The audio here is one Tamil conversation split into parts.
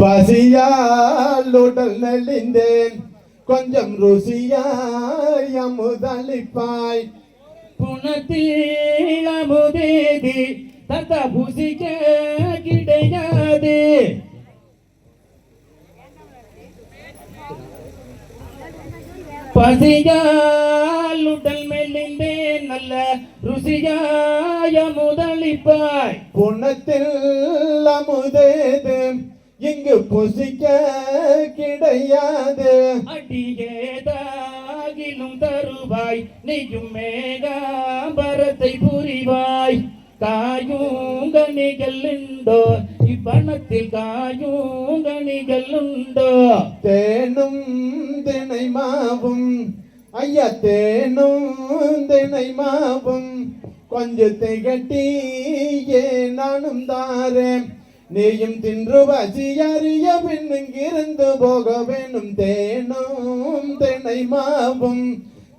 பசியால் உடல் நெளிந்தேன் கொஞ்சம் ருசியாய் அமுதளிப்பாய். புனத்தில் அமுதேதி தத்த புசிக்க கிடையாது. பசியால் உடல் மெல்லிந்தேன் நல்ல ருசியாய முதலிப்பாய் புணத்தில் அமுதேது இங்கு புசிக்க கிடையாது. அடியேதாகிலும் தருவாய் நீயும் மேகாம்பரத்தை புரிவாய். காயும் கனிகள் உண்டோ இப்பணத்தில் காயும் கனிகள் உண்டோ தேனும் தினை மாவும் ஐயா தேனும் தினை மாவும். கொஞ்சம் திகட்டி ஏன் நானும் தாரேன். நீயும் தின்று பசி அறிய பின்னுங்கிருந்து போக வேணும். தேனும் தினை மாவும்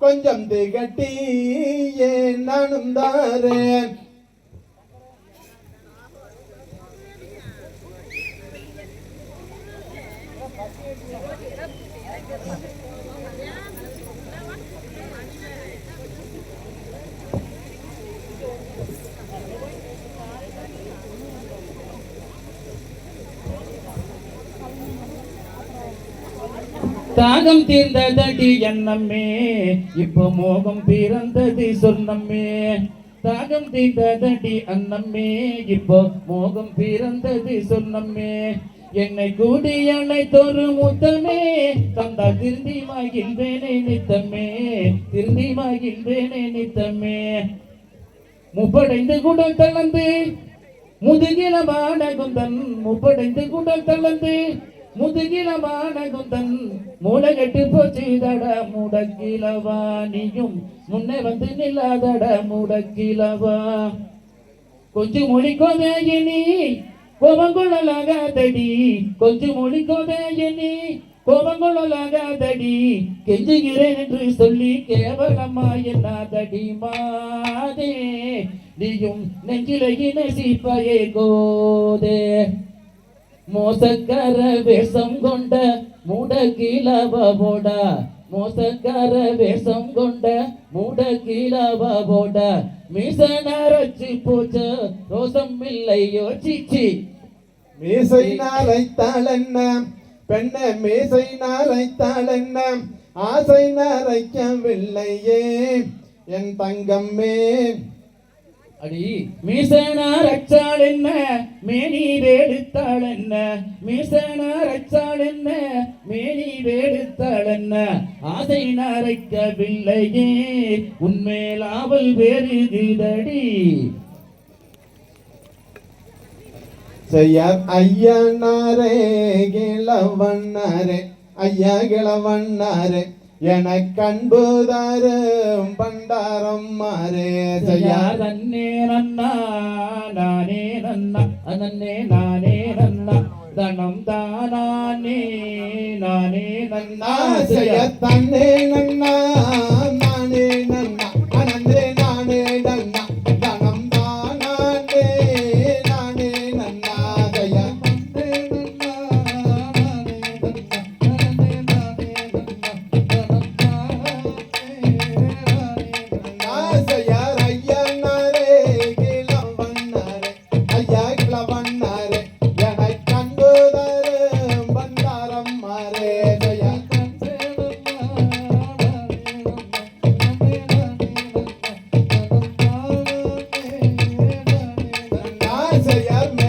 கொஞ்சம் திகட்டி ஏன் நானும் தாரேன். தாகம் தீர்ந்ததடி எண்ணம்மே இப்போ மோகம் பிறந்தது சொன்னம்மே தாகம் தீர்ந்ததடி அண்ணம்மே இப்போ மோகம் பிறந்தது சொன்னம்மே என்னை கூடி அனைத்தொரு முத்தமே. தந்தா திருந்தி மகிழ்வேனே நித்தமே. திருந்தி மகிழ்வேனே நித்தமே. முப்படைந்து குடல் தளர்ந்து. முதுகிலமான குந்தன் முப்படைந்து குடல் தளர்ந்து. முதுகிலமான குந்தன் மூலகட்டு போச்சு தட முடக்கிலவா நீயும் முன்னே வந்து நில்லாதட முடக்கிலவா. கொஞ்சம் மொழிக்கோதையனி கோபங்குழலாகாதடி கொஞ்சம் மொழிக்கோதையனி கோபங்குழலாகாதடி கெஞ்சுகிறேன் என்று சொல்லி கேவலமா என்னாதடி மாதே நீயும் நெஞ்சிலை நேசிப்பையே கோதே. மோசக்கார வேஷம் கொண்ட மூடகிலவோட மோசக்கார வேஷம் கொண்ட மூடகிலவோட மீசனரச்சி போச்ச ரோசம் இல்லை சிச்சி மீசை நாரைத்தாள் என்ன பெண்ண மீசை நாரைத்தாள் என்ன ஆசை நரைக்கவில்லையே என் தங்கம்மே அடி. மீசனார் அச்சாள் என்ன? மேனி வேடுத்தாள் என்ன? மீசனார் அச்சாள் என்ன? மேனி வேடுத்தாள் என்ன? ஆசை நரைக்கவில்லையே. உன்மேல் ஆவல் வேறுதடி செய்யார் ஐயனாரே கிழவண்ணாரே ஐயா கிழவண்ணாரே. எனக்கு அன்புதாரும் பண்டாரம் செய்யார் செய்யார் நன்னே நானே நன்னா நன்னே நானே நன்னா தனம் தானே நானே நன்னா தன்னே நன்னா. Yeah.